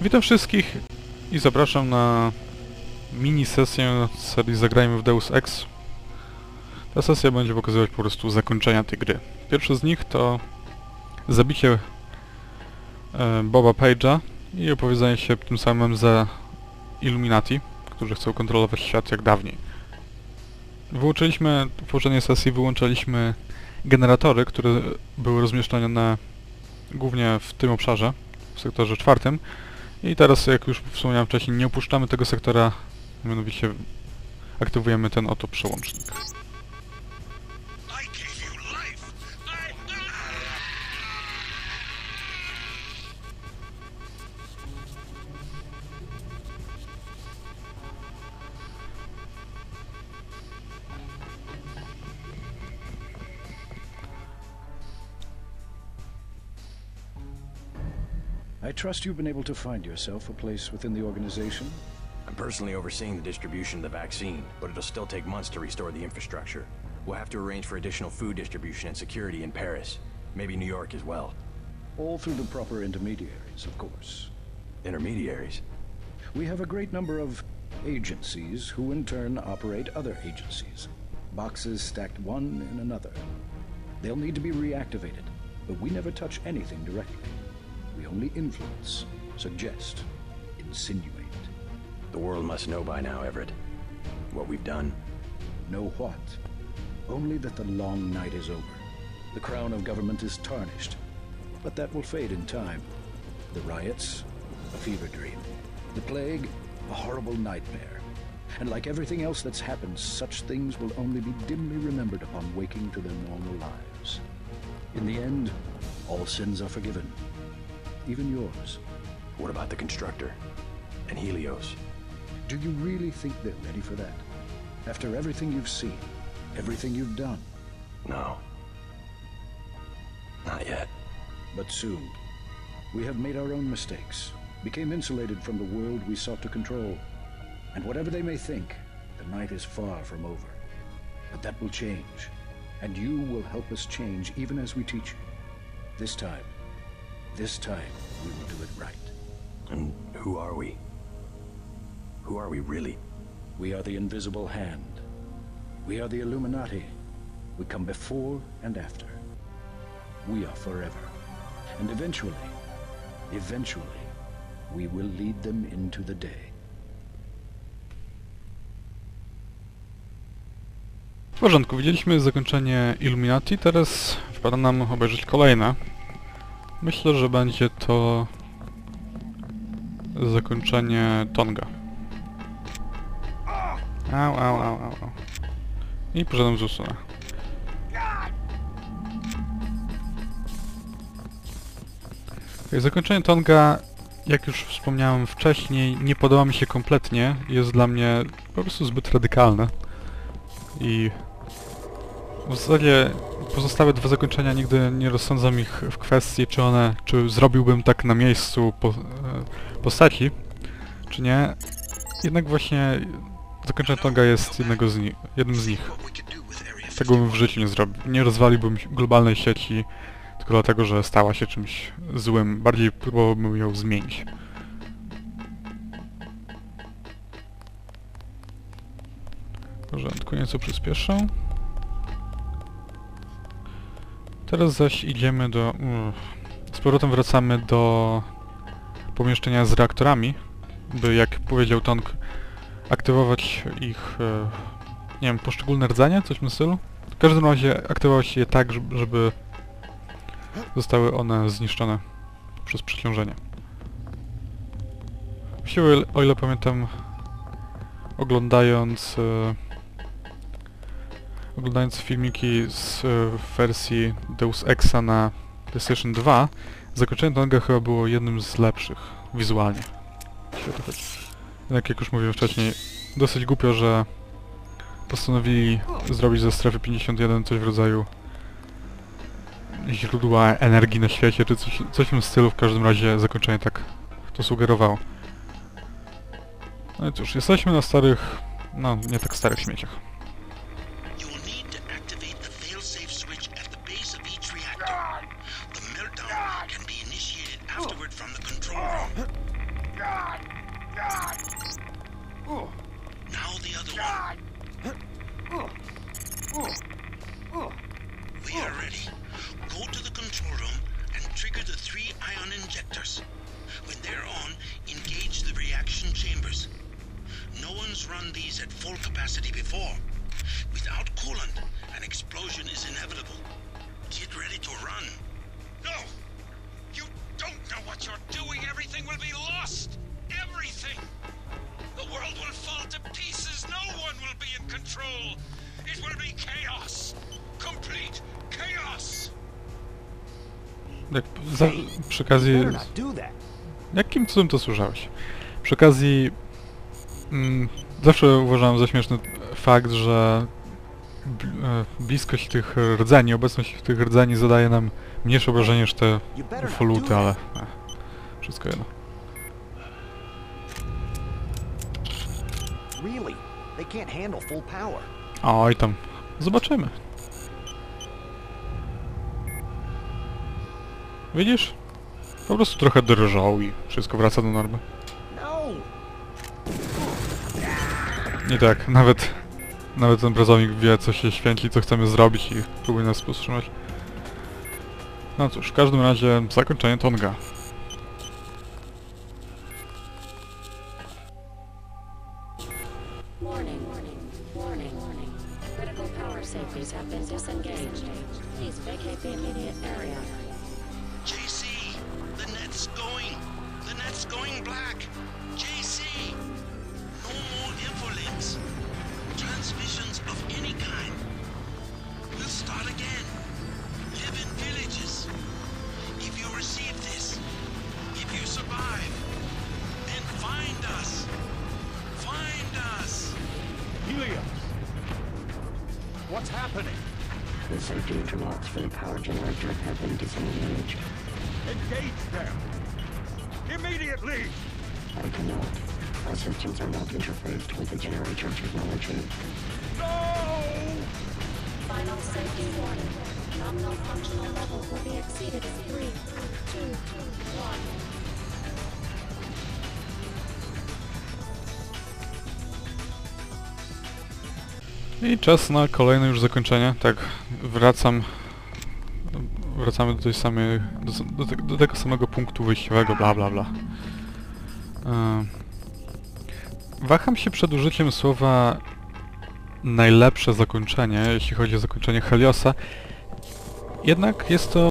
Witam wszystkich i zapraszam na mini sesję serii Zagrajmy w Deus Ex. Ta sesja będzie pokazywać po prostu zakończenia tej gry. Pierwszy z nich to zabicie e, Boba Page'a i opowiedzenie się tym samym za Illuminati, którzy chcą kontrolować świat jak dawniej. Wyłączyliśmy, w sesji wyłączyliśmy generatory, które były rozmieszczone głównie w tym obszarze, w sektorze czwartym. I teraz, jak już wspomniałem wcześniej, nie opuszczamy tego sektora, mianowicie aktywujemy ten oto przełącznik. I trust you've been able to find yourself a place within the organization. I'm personally overseeing the distribution of the vaccine, but it'll still take months to restore the infrastructure. We'll have to arrange for additional food distribution and security in Paris. Maybe New York as well. All through the proper intermediaries, of course. Intermediaries. We have a great number of agencies who in turn operate other agencies. Boxes stacked one in another. They'll need to be reactivated, but we never touch anything directly. We only influence, suggest, insinuate. The world must know by now, Everett, what we've done. Know what? Only that the long night is over. The crown of government is tarnished. But that will fade in time. The riots, a fever dream. The plague, a horrible nightmare. And like everything else that's happened, such things will only be dimly remembered upon waking to their normal lives. In the end, all sins are forgiven. Even yours. What about the constructor? And Helios? Do you really think they're ready for that? After everything you've seen, everything you've done, No. Not yet. But soon, we have made our own mistakes, became insulated from the world we sought to control. And whatever they may think, the night is far from over. But that will change, and you will help us change even as we teach you. This time, this time, we will do it right. And who are we? Who are we really? We are the invisible hand. We are the Illuminati. We come before and after. We are forever. And eventually, eventually, we will lead them into the day. W porządku, widzieliśmy zakończenie Illuminati, teraz wypada nam obejrzeć kolejne. Myślę, że będzie to zakończenie Tonga. Au, au, au, au, au. I poszedłem z usunę. Okay, zakończenie Tonga, jak już wspomniałem wcześniej, nie podoba mi się kompletnie. Jest dla mnie po prostu zbyt radykalne. I w zasadzie pozostałe dwa zakończenia nigdy nie rozsądzam ich w kwestii, czy one, czy zrobiłbym tak na miejscu po, e, postaci, czy nie. Jednak właśnie zakończenie Tonga jest jednego z jednym z nich. Tego bym w życiu nie zrobił. Nie rozwaliłbym globalnej sieci tylko dlatego, że stała się czymś złym. Bardziej próbowałbym ją zmienić. Porządku, nieco przyspieszę. Teraz zaś idziemy do... Z powrotem wracamy do pomieszczenia z reaktorami, by jak powiedział Tong, aktywować ich, e, nie wiem, poszczególne rdzenia, coś w tym stylu. W każdym razie aktywować je tak, żeby- zostały one zniszczone przez przeciążenie. Właściwie, o ile- o ile pamiętam, oglądając e, oglądając filmiki z e, wersji Deus Exa na PlayStation 2, zakończenie Tonga chyba było jednym z lepszych wizualnie. Jeśli o to chodzi. Jednak jak już mówiłem wcześniej, dosyć głupio, że postanowili zrobić ze strefy 51 coś w rodzaju źródła energii na świecie, czy coś, coś w tym stylu, w każdym razie zakończenie tak to sugerowało. No i cóż, jesteśmy na starych, no nie tak starych śmieciach. Engines run these at full capacity before. Without coolant, an explosion is inevitable. Get ready to run. No! You don't know what you're doing. Everything will be lost. Everything. The world will fall to pieces. No one will be in control. It will be chaos. Complete chaos. Jak za, przy okazji... Better not do that. Jakim cudem to słyszałeś? Przy okazji... Mm, zawsze uważałem za śmieszny fakt, że e, bliskość tych rdzeni, obecność tych rdzeni zadaje nam mniejsze obrażenie niż te ufoluty, ale... that. E, wszystko jedno. Oj tam. Zobaczymy. Widzisz? Po prostu trochę drżał i wszystko wraca do normy. Nie tak, nawet... Nawet ten pracownik wie, co się święci, co chcemy zrobić i próbuje nas powstrzymać. No cóż, w każdym razie zakończenie Tonga. Safety interlocks for the power generator have been disengaged. Engage them! Immediately! I cannot. Our systems are not interfaced with the generator technology. No! Final safety warning. Nominal functional level will be exceeded I czas na kolejne już zakończenie. Tak, wracam... Wracamy do tej samej... Do, do, do tego samego punktu wyjściowego, bla bla bla. E, waham się przed użyciem słowa najlepsze zakończenie, jeśli chodzi o zakończenie Heliosa. Jednak jest to